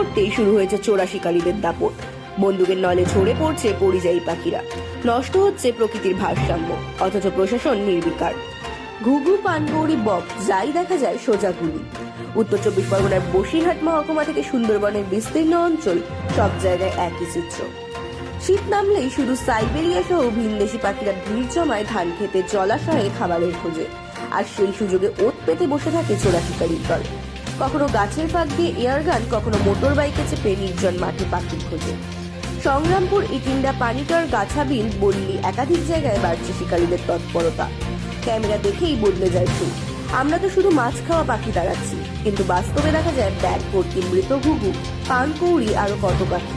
পড়তেই শুরু হয়েছে চোরা শিকারীদের দাপট। বন্দুকের নলে ঝরে পড়ছে পরিযায়ী পাখিরা। নষ্ট হচ্ছে প্রকৃতির ভারসাম্য, অথচ প্রশাসন নির্বিকার। ঘুঘু পানগৌড়ি বক, যাই দেখা যায় সোজা গুলি। উত্তর চব্বিশ পরগনার বসিরহাট মহকুমা থেকে সুন্দরবনের বিস্তীর্ণ অঞ্চল, সব জায়গায় একই চিত্র। শীত নামলেই শুধু সাইবেরিয়া সহ ভিনদেশি পাখিরা ভিড় জমায় ধান খেতে জলাশয়ে খাবারের খোঁজে। আর সেই সুযোগে ওত পেতে বসে থাকে চোরা শিকারির দল। কখনো গাছের ফাঁক দিয়ে এয়ারগান কখনো মোটর বাইকে চেপে নির্জন মাঠে পাখির খোঁজে। সংগ্রামপুর, ইটিন্ডা, পানিকর, গাছাবিল, বললি একাধিক জায়গায় বাড়ছে শিকারীদের তৎপরতা। ক্যামেরা দেখেই বদলে যায় আমরা তো শুধু মাছ খাওয়া পাখি দাঁড়াচ্ছি, কিন্তু বাস্তবে দেখা যায় ব্যাগ ভর্তি মৃত ঘুঘু, পান কৌড়ি আরও কত পাখি।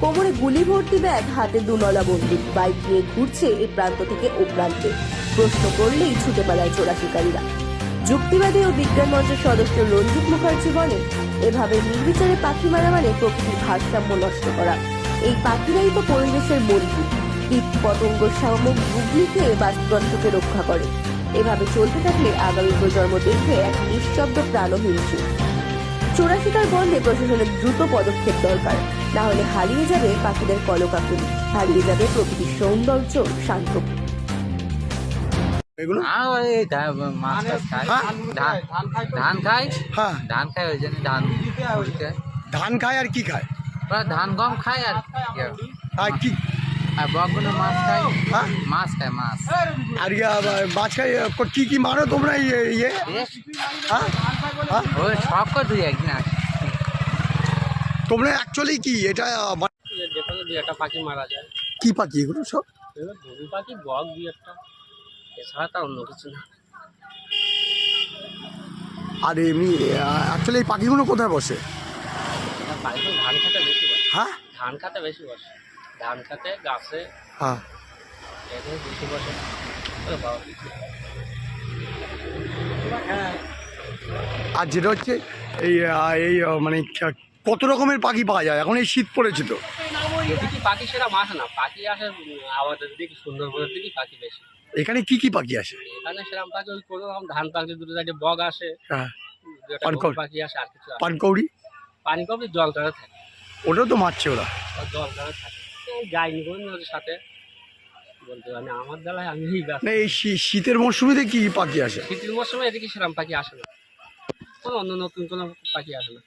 কোমরে গুলি ভর্তি ব্যাগ, হাতে দুনলা বন্দুক, বাইক নিয়ে ঘুরছে এ প্রান্ত থেকে ও প্রান্তে। প্রশ্ন করলেই ছুটে পালায় চোরা শিকারীরা। যুক্তিবাদী ও বিজ্ঞান মঞ্চের সদস্য রঞ্জিত মুখার্জি বলেন, এভাবে নির্বিচারে পাখি মারা মানে প্রকৃতির ভারসাম্য নষ্ট করা। এই পাখিরাই তো পরিবেশের বন্ধু। কীট, পতঙ্গ, শামুক গুগলি খেয়ে বাস্তুতন্ত্রকে রক্ষা করে। এভাবে চলতে থাকলে আগামী প্রজন্ম দেখবে এক নিঃশব্দ প্রাণহীন যুগ। চোরা শিকার বন্ধে প্রশাসনের দ্রুত পদক্ষেপ দরকার। না হলে হারিয়ে যাবে পাখিদের কলকাকুলি। হারিয়ে যাবে প্রকৃতির সৌন্দর্য, শান্ত এগুলো? মাছ হ্যাঁ? ধান ধান খায় হ্যাঁ। ধান খায় ওই জন্য ধান ধান খায় আর কি খায়? ধান গম খায় আর আর। কি? আর মাছ খায় হ্যাঁ? মাছ খায় মাছ। আর ইয়া, মাছ কি কি মারো তোমরা ইয়ে ইয়ে? হ্যাঁ? হ্যাঁ? ওই সব করে একদিন তোমরা অ্যাকচুয়ালি কি এটা একটা পাখি মারা যায়। কি পাখি এগুলো সব? পাখি বক দুই একটা। এছাড়া তা অন্য কিছু না। আর এমনি অ্যাকচুয়ালি এই পাখিগুলো কোথায় বসে? পাখিগুলো ধান খেতে বেশি বসে। হ্যাঁ? ধান খেতে বেশি বসে। ধান খেতে গাছে হ্যাঁ। এখানে বেশি বসে। আর যেটা হচ্ছে এই এই মানে কত রকমের পাখি পাওয়া যায়? এখন এই শীত পড়েছে তো। এদিকে পাখি সেরকম আসে না। পাখি আসে আমাদের দিকে সুন্দরবনের দিকে পাখি বেশি। এখানে কি কি পাখি আসে? এখানে সেরকম পাখি ওই কোনো রকম ধান পাখি দুটো বগ আসে। হ্যাঁ। পানকৌড়ি। পাখি আসে আর কিছু পানকৌড়ি? জল থাকে। ওটাও তো মারছে ওরা। জল থাকে। এই যাইনি কোনো ওদের সাথে। বলতে পারি আমার আমি এই না এই শী- শীতের মরশুমিতে কি পাখি আসে? শীতের মৌসুমে এদিকে সেরকম পাখি আসে না। কোনো অন্য নতুন কোনো পাখি আসে না।